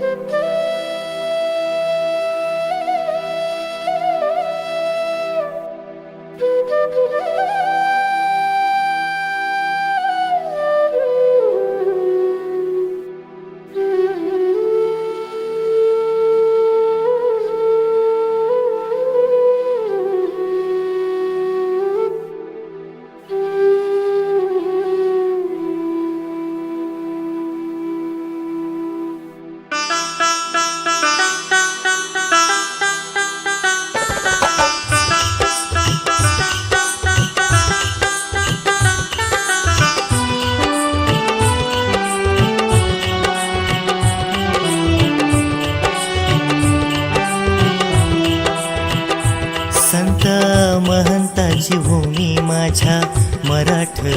संत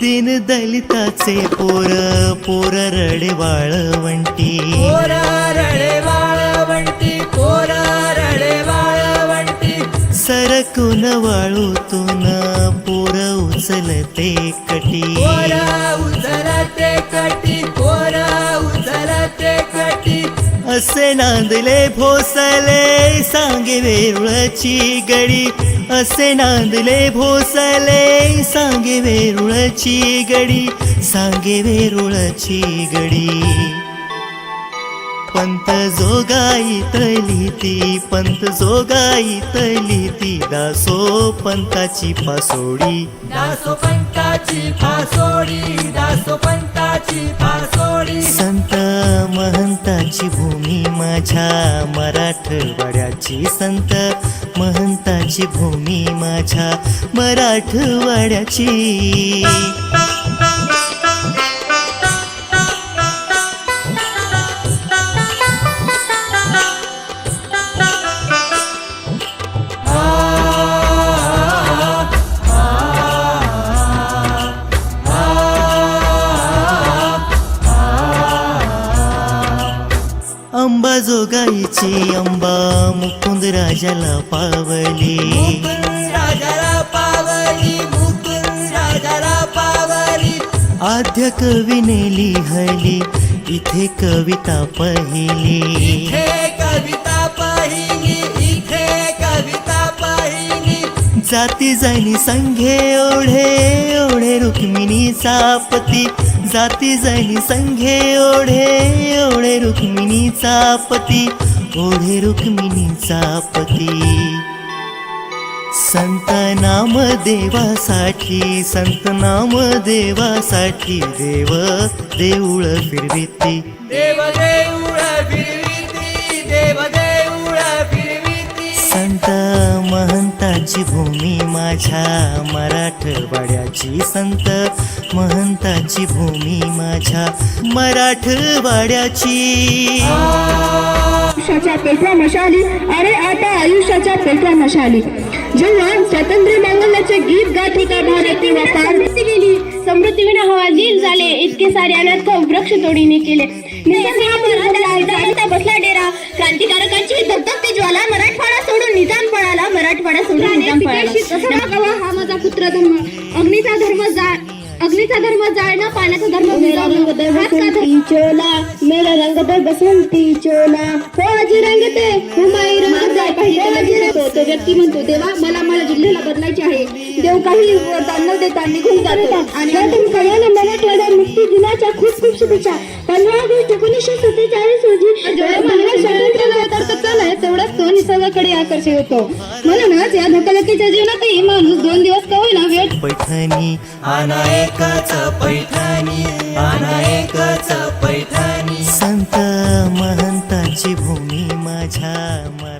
दिन दलिताचे पोर पोर रडे वाळवंटी. पोरा रडे वाळवंटी पोरा रडे वाळवंटी. सरकून वाळूतून पोर उचलते कटी. पोरा उचलते कटी पोरा उचलते कटी. असे नांदले भोसले सांगे वेरुळची गडी. असे नांदले भोसले सांगे वेरुळची गडी सांगे वेरुळची गडी. पंत जोगाई तली ती पंत जोगाई तली ती दासो पंताची पासोडी. दासो पंताची फासोडी दासो पंताची फासोडी. संत महंताची भूमी माझ्या मराठवाड्याची संत महंताची भूमी माझ्या मराठवाड्याची. जोगाईची अंबा मुकुंद राजाला पावली. राजाला पावली राजाला पावली आद्य कवीने लिहली इथे कविता पहिली. कविता जाती जाणी संघे ओढे ओढे रुक्मिणीचा पती जाती जाणी संघे ओढे ओढे रुक्मिणीचा पती ओढे रुक्मिणीचा पती संत नाम देवासाठी संत नाम देवासाठी देव देऊळ फिरविती. देव देऊळ फिरविती देव देऊळ फिरविती. संत महंताची भूमी माझ्या मराठवाड्याची संत महंताची भूमी माझ्या मराठवाड्याची. आयुष्याच्या पेटव्या मशाली अरे आता आयुष्याच्या पेटव्या मशाली. जेव्हा स्वातंत्र्य मांगल्याचे गीत गात होता भारती व पार्वती गेली. समृद्धी विना हवा लील झाले. इतके सारे अनर्थ वृक्ष तोडीने केले. बसला डेरा. क्रांतिकारकांची हा माझा पुत्र धर्म अग्नीचा धर्म जा अग्नीचा धर्म जाळणं पाण्याचा धर्म. चोला मेरा रंग दे बसंती चोला. हो अजी रंग ते हुमाई रंग जाय पाहिजे तो व्यक्ती म्हणतो देवा मला माझ्या जिल्ह्याला बदलायचे आहे. देव काही वरदान न देता निघून जातो. आणि कळलं मराठवाडा मुक्ती दिनाच्या खूप खूप शुभेच्छा. पंधरा ऑगस्ट एकोणीसशे सत्तेचाळीस रोजी तेवढाच तो निसर्गाकडे आकर्षित होतो. म्हणूनच या धकाधकीच्या जीवनातही माणूस दोन दिवस का होईना वेळ पैठणी आना एकाच पैठणी आना एकाच पैठणी. संत महंताची भूमी माझ्या मरा